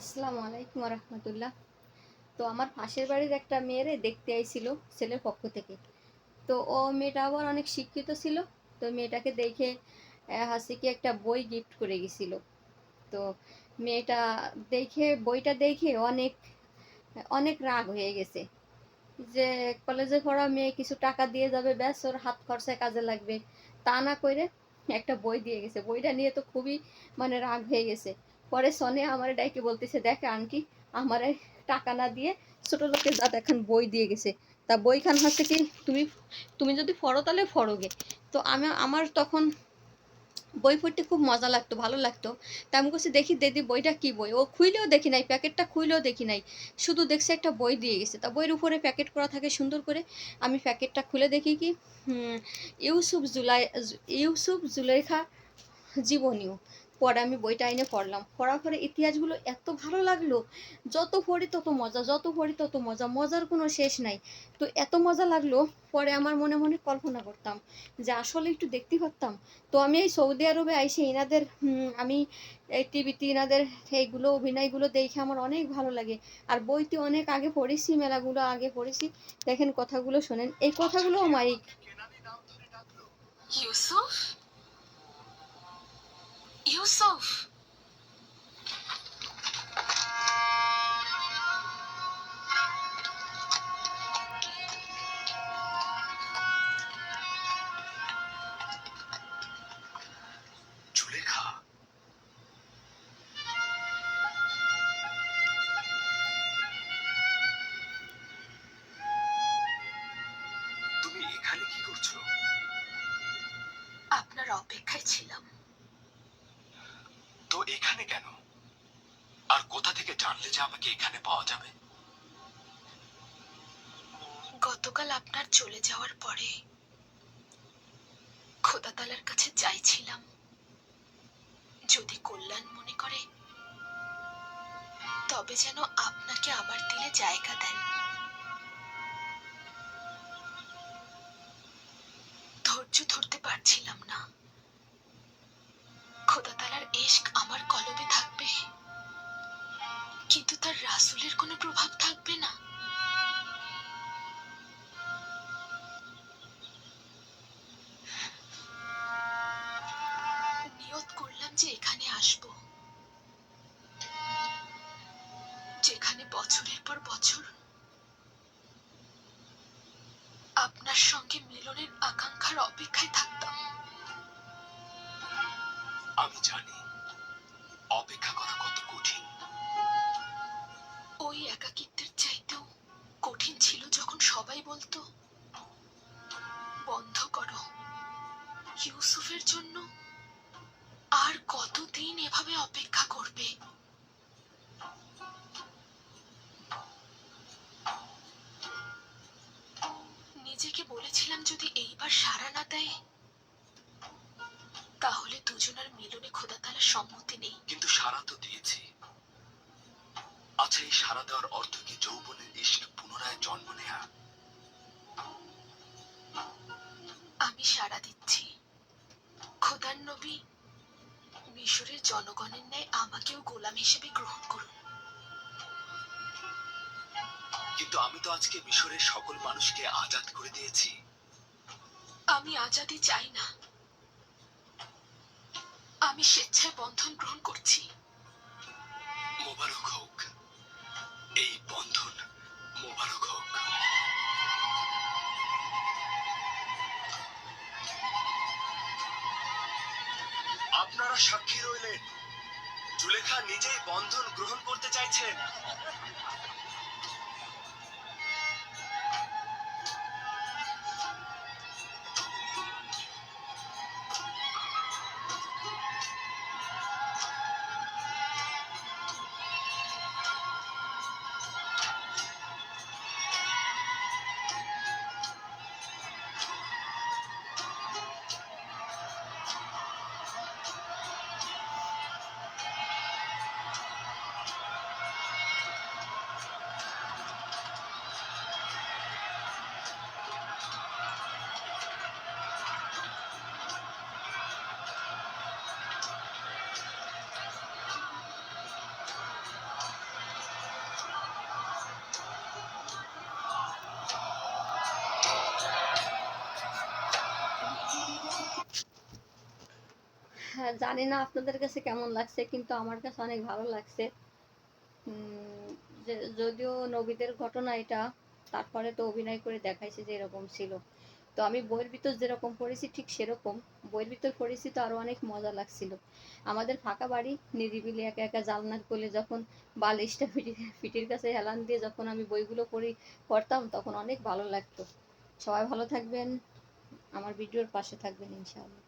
আসসালামু আলাইকুম রহমতুল্লাহ তো আমার পাশের বাড়ির একটা মেয়েরে দেখতে আইছিল ছেলের পক্ষ থেকে। তো ও মেয়েটা আবার অনেক শিক্ষিত ছিল। তো মেয়েটাকে দেখে হাসিকে একটা বই গিফট করে গেছিল। তো মেয়েটা দেখে, বইটা দেখে অনেক অনেক রাগ হয়ে গেছে। যে কলেজে পড়া মেয়ে কিছু টাকা দিয়ে যাবে, ব্যাস, ওর হাত খরচায় কাজে লাগবে। তা না করে একটা বই দিয়ে গেছে। বইটা নিয়ে তো খুবই মানে রাগ হয়ে গেছে। পরে সনে আমার ডাইকে বলতেছে, দেখ আনকি আমার টাকা না দিয়ে ছোট লোকের জাত এখন বই দিয়ে গেছে। তা বইখান হচ্ছে কি, তুমি তুমি যদি ফড়ো তাহলে ফড়োগে। তো আমি, আমার তখন বই পড়তে খুব মজা লাগতো, ভালো লাগতো। তা আমি বলছি, দেখি দিদি বইটা কি বই? ও খুইলেও দেখি নাই, প্যাকেটটা খুইলেও দেখি নাই। শুধু দেখছি একটা বই দিয়ে গেছে। তা বইয়ের উপরে প্যাকেট করা থাকে সুন্দর করে। আমি প্যাকেটটা খুলে দেখি কি ইউসুফ জুলাই, ইউসুফ জুলেখা জীবনীয় পরে আমি বইটা এনে পড়লাম। পড়ার পরে ইতিহাসগুলো এত ভালো লাগল, যত পড়ি তত মজা, যত পড়ি তত মজা, মজার কোনো শেষ নাই। তো এত মজা লাগল, পরে আমার মনে মনে কল্পনা করতাম যে আসলে একটু দেখতে পারতাম। তো আমি এই সৌদি আরবে আইসে এনাদের আমি এই টিভিতে এনাদের এইগুলো, অভিনয়গুলো দেখে আমার অনেক ভালো লাগে। আর বইতে অনেক আগে পড়েছি, মেলাগুলো আগে পড়েছি। দেখেন কথাগুলো শোনেন। এই কথাগুলো আমার ইউসুফ? ইউসুফ তুমি এখানে কি করছ? আপনার অপেক্ষায় ছিলাম। তো এখানে কেন? আর কোথা থেকে জানলে যে আমাকে এখানে পাওয়া যাবে? গতকাল আপনার চলে যাওয়ার পরে খোদাতালার কাছে চাইছিলাম যদি কল্যাণ মনে করে, তবে যেন আপনাকে আমার দিলে জায়গা দেন। কিন্তু তার রাসূলের কোনো প্রভাব থাকবে না। নিয়ত করলাম যে এখানে আসব। যেখানে বছরের পর বছর আপনার সঙ্গে মিলনের আকাঙ্ক্ষার অপেক্ষায় থাকতাম। আমি জানি, অপেক্ষা করা ওই একাকিত্বের চাইতেও কঠিন ছিল যখন সবাই বলতো, বন্ধ করো। ইউসুফের জন্য আর কতদিন এভাবে অপেক্ষা করবে? নিজেকে বলেছিলাম যদি এইবার সাড়া না দেয়, তাহলে দুজনের মিলনে খোদা খোদাতালার সম্মতি নেই। কিন্তু সারা তো দিয়েছি। আচ্ছা এই সারা দেওয়ার অর্থ কি যৌবনের ইস্ক পুনরায় জন্ম নেয়া? আমি সাড়া দিচ্ছি। খোদার নবী মিশরের জনগণের ন্যায় আমাকেও গোলাম হিসেবে গ্রহণ করুন। কিন্তু আমি তো আজকে মিশরের সকল মানুষকে আজাদ করে দিয়েছি। আমি আজাদি চাই না। আমি স্বেচ্ছায় বন্ধন গ্রহণ করছি। মোবারক হোক। এই বন্ধন মোবারক হোক। আপনারা সাক্ষী রইলেন। জুলেখা নিজেই বন্ধন গ্রহণ করতে জানি না আপনাদের কাছে কেমন লাগছে, কিন্তু আমার কাছে অনেক ভালো লাগছে। যদিও নবীদের ঘটনা এটা, তারপরে তো অভিনয় করে দেখাইছে যে এরকম ছিল। তো আমি বইয়ের ভিতর যেরকম পড়েছি ঠিক সেরকম, বইয়ের ভিতর পড়েছি তো আরও অনেক মজা লাগছিল। আমাদের ফাঁকা বাড়ি, নিরিবিলি একা একা জালনার কোলে যখন বালিশটা পিঠির কাছে হেলান দিয়ে যখন আমি বইগুলো পড়ি, পড়তাম, তখন অনেক ভালো লাগতো। সবাই ভালো থাকবেন, আমার ভিডিওর পাশে থাকবেন, ইনশাআল্লাহ।